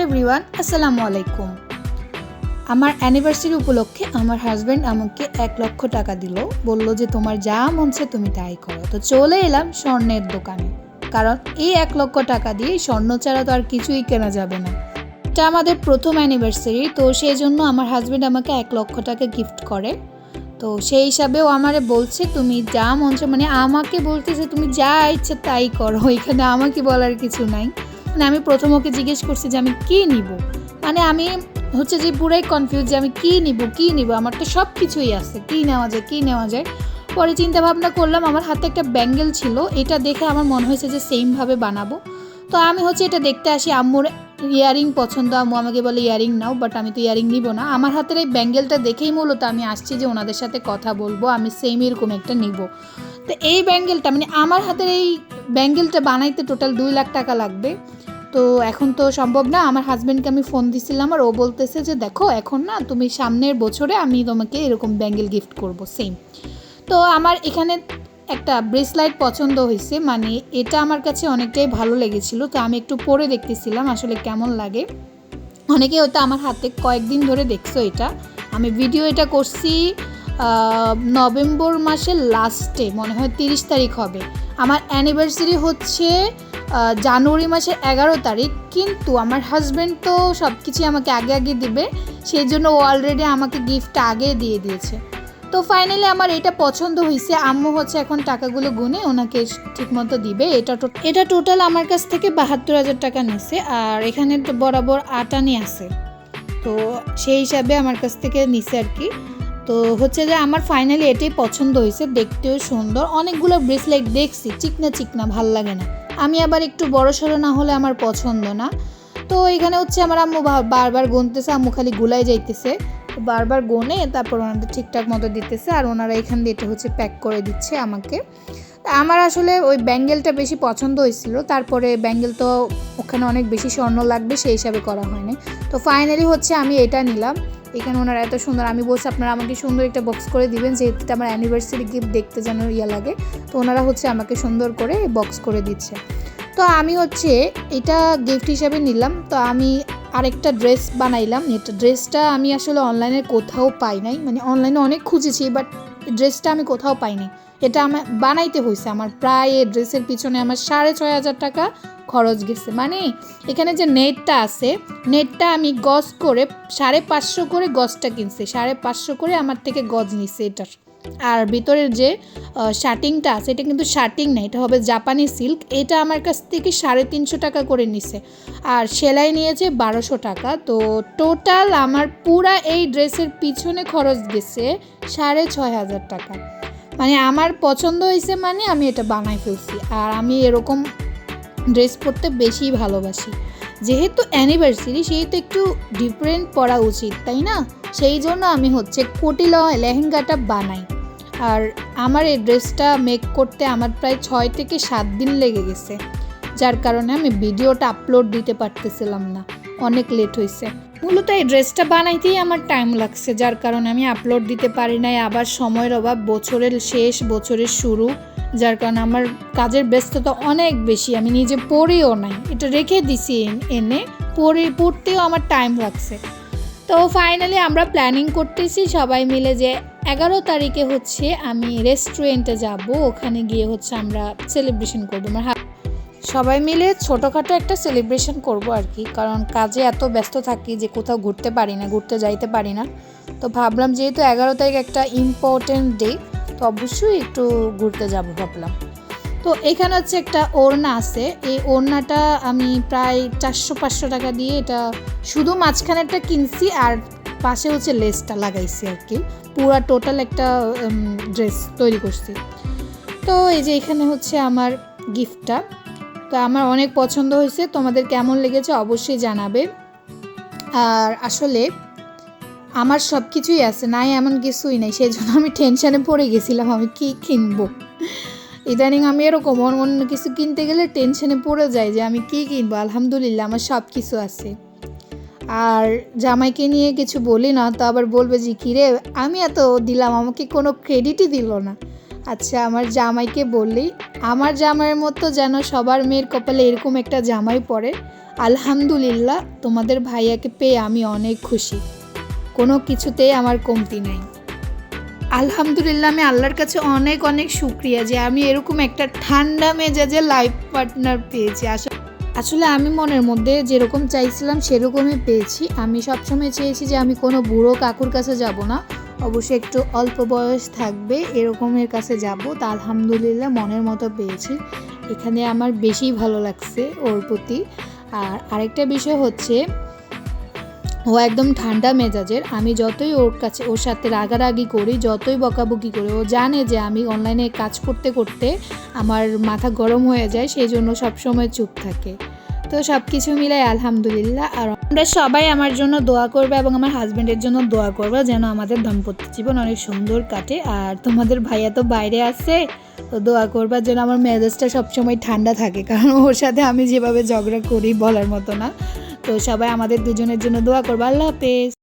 Everyone, আসসালামু আলাইকুম। আমার অ্যানিভার্সারি উপলক্ষে আমার হাজব্যান্ড আমাকে এক লক্ষ টাকা দিল। বলল যে, তোমার যা মন চায় তুমি তাই করো। তো চলে এলাম স্বর্ণের দোকানে। কারণ এই এক লক্ষ টাকা দিয়ে স্বর্ণ ছাড়া তো আর কিছুই কেনা যাবে না। এটা আমাদের প্রথম অ্যানিভার্সারি তো সেই জন্য আমার হাজব্যান্ড আমাকে এক লক্ষ টাকা গিফট করে। তো সেই হিসাবেও আমারে বলছে, তুমি যা মন মানে আমাকে বলতেছে, তুমি যা ইচ্ছে তাই করো। এখানে আমাকে বলার কিছু নাই। মানে আমি প্রথম ওকে জিজ্ঞেস করছি যে আমি কী নিব? মানে আমি হচ্ছে যে পুরাই কনফিউজ যে আমি কী নিব কী নিব? আমার তো সব কিছুই আছে। কী নেওয়া যায়, কী নেওয়া যায়? পরে চিন্তা ভাবনা করলাম, আমার হাতে একটা ব্যাঙ্গেল ছিল। এটা দেখে আমার মনে হয়েছে যে সেমভাবে বানাবো। তো আমি হচ্ছে এটা দেখতে আসি, আম্মুর ইয়ারিং পছন্দ, আম্মু আমাকে বলে ইয়ারিং নাও বাট আমি তো ইয়ারিং নিব না। আমার হাতের এই ব্যাঙ্গেলটা দেখেই মূলত আমি আসছি যে ওনাদের সাথে কথা বলব, আমি সেম এরকম একটা নিব। তো এই ব্যাঙ্গেলটা মানে আমার হাতের এই ব্যাঙ্গেলটা বানাইতে টোটাল দুই লাখ টাকা লাগবে। তো এখন তো সম্ভব না। আমার হাজব্যান্ডকে আমি ফোন দিছিলাম আর ও বলতেছে যে, দেখো, এখন না তুমি সামনের বছরে আমি তোমাকে এরকম ব্যাঙ্গেল গিফট করব সেম তো আমার এখানে একটা ব্রেসলাইট পছন্দ হয়েছে। মানে এটা আমার কাছে অনেকটাই ভালো লেগেছিল। তো আমি একটু পরে দেখতেছিলাম আসলে কেমন লাগে। অনেকে হয়তো আমার হাতে কয়েকদিন ধরে দেখছ এটা। আমি ভিডিও এটা করছি নভেম্বর মাসের লাস্টে মনে হয় তিরিশ তারিখ হবে। আমার অ্যানিভার্সারি হচ্ছে জানুয়ারি মাসের এগারো তারিখ, কিন্তু আমার হাজব্যান্ড তো সব কিছুই আমাকে আগে আগে দিবে, সেই জন্য ও অলরেডি আমাকে গিফট আগে দিয়ে দিয়েছে। তো ফাইনালি আমার এটা পছন্দ হয়েছে আম্মু হচ্ছে এখন টাকাগুলো গুনে ওনাকে ঠিকমতো দিবে, এটা এটা টোটাল আমার কাছ থেকে বাহাত্তর হাজার টাকা নিছে, আর এখানে তো বরাবর আটানি আছে। তো সেই হিসাবে আমার কাছ থেকে নিছে আর কি। তো হচ্ছে যে আমার ফাইনালি এটাই পছন্দ হয়েছে দেখতেও সুন্দর, অনেকগুলো ব্রেসলেট দেখছি, চিকনা চিকনা, ভালো লাগে না। আমি আবার একটু বড় সড়ো না হলে আমার পছন্দ না। তো এখানে হচ্ছে আমার আম্মু বারবার গুনতেছে, আম্মু খালি গুলাই যাইতেছে। বারবার গোনে, তারপর ওনাদের ঠিকঠাক মতো দিতেছে, আর ওনারা এখান দিয়ে এটা হচ্ছে প্যাক করে দিচ্ছে আমাকে। আমার আসলে ওই ব্যাঙ্গেলটা বেশি পছন্দ হয়েছিল। তারপরে ব্যাঙ্গেল তো ওখানে অনেক বেশি স্বর্ণ লাগবে, সেই হিসাবে করা হয়নি। তো ফাইনালি হচ্ছে আমি এটা নিলাম। এখানে ওনারা এত সুন্দর, আমি বলছি, আপনারা আমাকে সুন্দর একটা বক্স করে দিবেন, যেহেতু আমার অ্যানিভার্সারি গিফট দেখতে যেন ইয়া লাগে। তো ওনারা হচ্ছে আমাকে সুন্দর করে বক্স করে দিচ্ছে। তো আমি হচ্ছে এটা গিফট হিসাবে নিলাম। তো আমি আরেকটা ড্রেস বানাইলাম। এটা ড্রেসটা আমি আসলে অনলাইনে কোথাও পাই নাই। মানে অনলাইনে অনেক খুঁজেছি বাট ড্রেসটা আমি কোথাও পাইনি। এটা আমার বানাইতে হয়েছে আমার প্রায় এই ড্রেসের পিছনে আমার সাড়ে ছয় হাজার টাকা খরচ গেছে। মানে এখানে যে নেটটা আছে, নেটটা আমি গজ করে সাড়ে পাঁচশো করে গজটা কিনছি। সাড়ে পাঁচশো করে আমার থেকে গজ নিছে এটার। আর ভিতরের যে শার্টিংটা আছে, এটা কিন্তু শার্টিং না, এটা হবে জাপানি সিল্ক। এটা আমার কাছ থেকে সাড়ে তিনশো টাকা করে নিছে। আর সেলাই নিয়েছে বারোশো টাকা। তো টোটাল আমার পুরা এই ড্রেসের পিছনে খরচ গেছে সাড়ে ছয় হাজার টাকা। মানে আমার পছন্দ হয়েছে মানে আমি এটা বানাই ফেলছি। আর আমি এরকম ড্রেস পরতে বেশি ভালোবাসি। যেহেতু অ্যানিভার্সারি সেহেতু একটু ডিফারেন্ট পরা উচিত, তাই না? সেই জন্য আমি হচ্ছে কোটি ল- লেহেঙ্গাটা বানাই। আর আমার এই ড্রেসটা মেক করতে আমার প্রায় ছয় থেকে সাত দিন লেগে গেছে, যার কারণে আমি ভিডিওটা আপলোড দিতে পারতেছিলাম না। অনেক লেট হয়েছে মূলত এই ড্রেসটা বানাইতেই আমার টাইম লাগছে, যার কারণে আমি আপলোড দিতে পারি নাই। আবার সময়ের অভাব, বছরের শেষ, বছরের শুরু, যার কারণে আমার কাজের ব্যস্ততা অনেক বেশি। আমি নিজে পড়েও নাই। এটা রেখে দিছি এন- পড়ে, পড়তেও আমার টাইম লাগছে। তো ফাইনালি আমরা প্ল্যানিং করতেছি সবাই মিলে যে এগারো তারিখে হচ্ছে আমি রেস্টুরেন্টে যাব। ওখানে গিয়ে হচ্ছে আমরা সেলিব্রেশন করব। আমার সবাই মিলে ছোটোখাটো একটা সেলিব্রেশন করব আর কি। কারণ কাজে এত ব্যস্ত থাকি যে কোথাও ঘুরতে পারি না, ঘুরতে যাইতে পারি না। তো ভাবলাম যেহেতু এগারো তারিখ একটা ইম্পর্টেন্ট ডে তো অবশ্যই একটু ঘুরতে যাব ভাবলাম। তো এখানে হচ্ছে একটা ওড়না আছে। এই ওড়নাটা আমি প্রায় চারশো পাঁচশো টাকা দিয়ে এটা শুধু মাঝখানেরটা কিনছি আর পাশে হচ্ছে লেসটা লাগাইছি আর কি। পুরা টোটাল একটা ড্রেস তৈরি করছি। তো এই যে এখানে হচ্ছে আমার গিফটটা। তো আমার অনেক পছন্দ হয়েছে, তোমাদের কেমন লেগেছে অবশ্যই জানাবে। আর আসলে আমার সব কিছুই আছে, নাই এমন কিছুই নাই সেই জন্য আমি টেনশানে পড়ে গেছিলাম, আমি কি কিনবো? ইদানিং আমি এরকম অন্য কিছু কিনতে গেলে টেনশানে পড়ে যাই যে আমি কি কিনবো? আলহামদুলিল্লাহ, আমার সব কিছু আছে। আর জামাইকে নিয়ে কিছু বলি না, তো আবার বলবে যে, কিরে, আমি এত দিলাম, আমাকে কোনো ক্রেডিটই দিল না। আচ্ছা আমার জামাইকে বললি, আমার জামাইয়ের মতো যেন সবার মেয়ের কপালে এরকম একটা জামাই পড়ে, আলহামদুলিল্লাহ, তোমাদের ভাইয়াকে পেয়ে আমি অনেক খুশি। কোনো কিছুতেই আমার কমতি নেই। আলহামদুলিল্লাহ, আমি আল্লাহর কাছে অনেক অনেক শুক্রিয়া যে আমি এরকম একটা ঠান্ডা মেজাজে লাইফ পার্টনার পেয়েছি। আসলে আসলে আমি মনের মধ্যে যেরকম চাইছিলাম সেরকমই পেয়েছি। আমি সবসময় চেয়েছি যে আমি কোনো বুড়ো কাকুর কাছে যাব না। অবশ্যই একটু অল্প বয়স থাকবে, এরকমের কাছে যাব। তা আলহামদুলিল্লাহ মনের মতো পেয়েছি। এখানে আমার বেশি ভালো লাগছে ওর প্রতি। আর আরেকটা বিষয় হচ্ছে ও একদম ঠান্ডা মেজাজের। আমি যতই ওর কাছে ওর সাথে রাগারাগি করি, যতই বকাবকি করি, ও জানে যে আমি অনলাইনে কাজ করতে করতে আমার মাথা গরম হয়ে যায়, সেই জন্য সবসময় চুপ থাকে। তো সব কিছু মিলাই আলহামদুলিল্লাহ, আর আমরা সবাই আমার জন্য দোয়া করবে এবং আমার হাজব্যান্ডের জন্য দোয়া করবে যেন আমাদের দাম্পত্য জীবন অনেক সুন্দর কাটে। আর তোমাদের ভাইয়া তো বাইরে আছে, তো দোয়া করবার যেন আমার মেজাজটা সবসময় ঠান্ডা থাকে, কারণ ওর সাথে আমি যেভাবে ঝগড়া করি বলার মতো না। তো সবাই আমাদের দুজনের জন্য দোয়া করব। আল্লাহ হাফেজ।